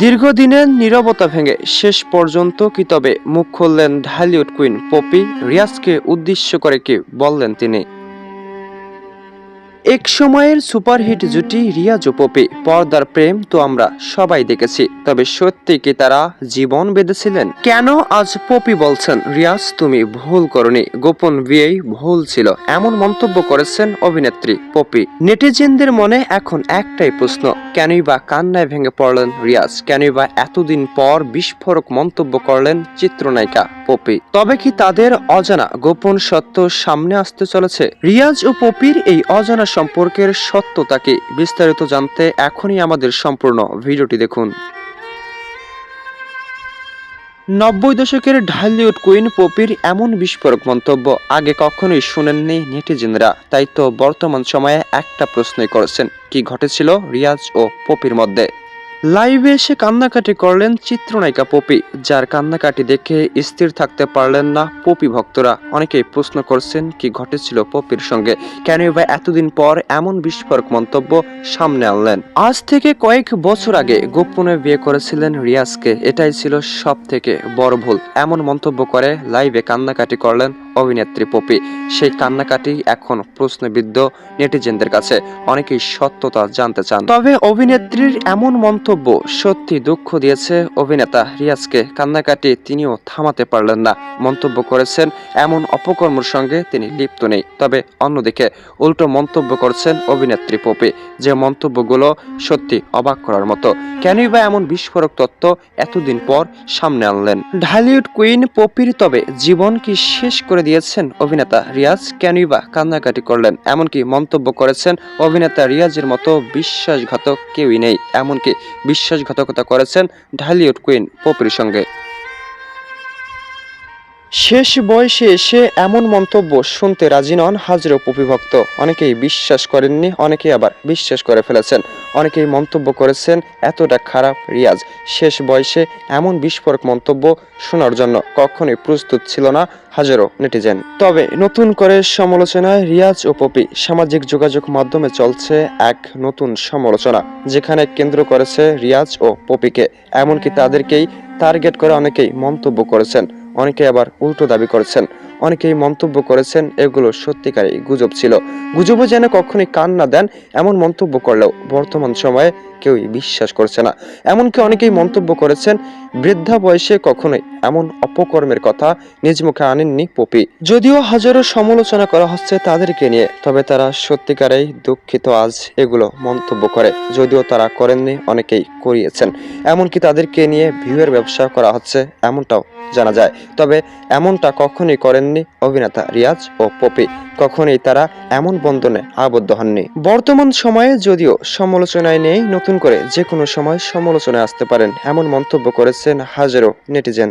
দীর্ঘদিনের নিরবতা ভেঙে শেষ পর্যন্ত কি তবে মুখ খুললেন ঢালিউড কুইন পপি রিয়াজকে উদ্দেশ্য করে কি বললেন তিনি? এক সময়ের সুপারহিট জুটি রিয়াজ ও পপি পর্দার প্রেম তো আমরা সবাই দেখেছি। তবে সত্যি কি তারা জীবন বেঁধেছিলেন? কেন আজ পপি বলছেন, রিয়াজ, তুমি ভুল করনি। গোপন বিয়েই ভুল ছিল। এমন মন্তব্য করেছেন অভিনেত্রী পপি। নেটিজেনদের মনে এখন একটাই প্রশ্ন, কেনই বা কান্নায় ভেঙে পড়লেন রিয়াজ? কেনই বা এতদিন পর বিস্ফোরক মন্তব্য করলেন চিত্রনায়িকা পপি? তবে কি তাদের অজানা গোপন সত্য সামনে আসতে চলেছে? রিয়াজ ও পপির এই অজানা সম্পর্কের সত্যতাকে বিস্তারিত জানতে এখনই আমাদের সম্পূর্ণ ভিডিওটি দেখুন। নব্বই দশকের ঢালিউড কুইন পপির এমন বিস্ফোরক মন্তব্য আগে কখনোই শুনেননি নেটিজেনরা, তাই তো বর্তমান সময়ে একটা প্রশ্নই করেছেন, কি ঘটেছিল রিয়াজ ও পপির মধ্যে? লাইভে এসে কান্নাকাটি করলেন চিত্রনায়িকা পপি, যার কান্নাকাটি দেখে স্থির থাকতে পারলেন না পপি ভক্তরা। অনেকেই প্রশ্ন করছেন, কি ঘটেছিল পপির সঙ্গে? কেন বা এতদিন পর এমন বিস্ফোরক মন্তব্য সামনে আনলেন? আজ থেকে কয়েক বছর আগে গোপনে বিয়ে করেছিলেন রিয়াজকে। এটাই ছিল সব থেকে বড় ভুল। এমন মন্তব্য করে লাইভে কান্নাকাটি করলেন অভিনেত্রী পপি। সেই কান্নাকাটি এখন প্রশ্নবিদ্ধ নেটিজেনদের কাছে। অনেকেই সত্যতা জানতে চান। তবে অভিনেত্রীর এমন মন্তব্য সত্যি দুঃখ দিয়েছে অভিনেতা রিয়াজকে। কান্নাকাটি তিনিও থামাতে পারলেন না। মন্তব্য করেছেন, এমন অপকর্মের সঙ্গে তিনি লিপ্ত নেই। তবে অন্যদিকে উল্টো মন্তব্য করছেন অভিনেত্রী পপি, যে মন্তব্যগুলো সত্যি অবাক করার মতো। কেনই বা এমন বিস্ফোরক তত্ত্ব এতদিন পর সামনে আনলেন? ঢালিউড কুইন পপির তবে জীবন কি শেষ করে দিয়েছেন অভিনেতা রিয়াজ? কেনই বা কান্নাকাটি করলেন? এমনকি মন্তব্য করেছেন, অভিনেতা রিয়াজের মতো বিশ্বাসঘাতক কেউই নেই। এমনকি বিশ্বাসঘাতকতা করেছেন ঢালিউড কুইন পপির সঙ্গে। শেষ বয়সে এসে এমন মন্তব্য শুনতে রাজি নন হাজারো পপিভক্ত অনেকেই বিশ্বাস করেননি, অনেকেই আবার বিশ্বাস করে ফেলেছেন। অনেকেই মন্তব্য করেছেন, এতটা খারাপ রিয়াজ। শেষ বয়সে এমন বিস্ফোরক মন্তব্য শোনার জন্য কখনোই প্রস্তুত ছিল না হাজারো নেটিজেন। তবে নতুন করে সমালোচনায় রিয়াজ ও পপি সামাজিক যোগাযোগ মাধ্যমে চলছে এক নতুন সমালোচনা, যেখানে কেন্দ্র করেছে রিয়াজ ও পপিকে। এমনকি তাদেরকেই টার্গেট করে অনেকেই মন্তব্য করেছেন। অনেকে আবার উল্টো দাবি করেছেন। অনেকেই মন্তব্য করেছেন, এগুলো সত্যিকারই গুজব ছিল। গুজবও যেন কখনোই কান না দেন, এমন মন্তব্য করলেও বর্তমান সময়ে কেউই বিশ্বাস করছে না। এমনকি অনেকেই মন্তব্য করেছেন, বৃদ্ধা বয়সে কখনোই এমন অপকর্মের কথা নিজ মুখে আনেননি পপি। যদিও হাজারো সমালোচনা করা হচ্ছে তাদেরকে নিয়ে, তবে তারা সত্যিকারেই দুঃখিত আজ এগুলো মন্তব্য করে। যদিও তারা করেননি, অনেকেই করিয়েছেন। এমনকি তাদেরকে নিয়ে ভিউয়ের ব্যবসা করা হচ্ছে, এমনটাও জানা যায়। তবে এমনটা কখনোই করেননি অভিনেতা রিয়াজ ও পপি। কখনোই তারা এমন বন্ধনে আবদ্ধ হননি। বর্তমান সময়ে যদিও সমালোচনায় নেই, নতুন করে যে কোনো সময় সমালোচনায় আসতে পারেন, এমন মন্তব্য করেছেন হাজারো নেটিজেন।